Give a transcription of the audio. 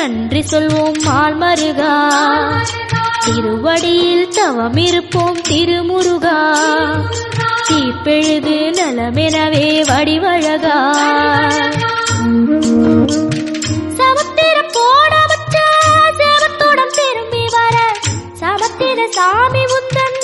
நன்றி சொல்வோம் மால் திருவடியில் தவம் இருப்போம் திருமுருகா. தீப்பெழுது நலமெனவே வடிவழகா. சாமி உந்தன்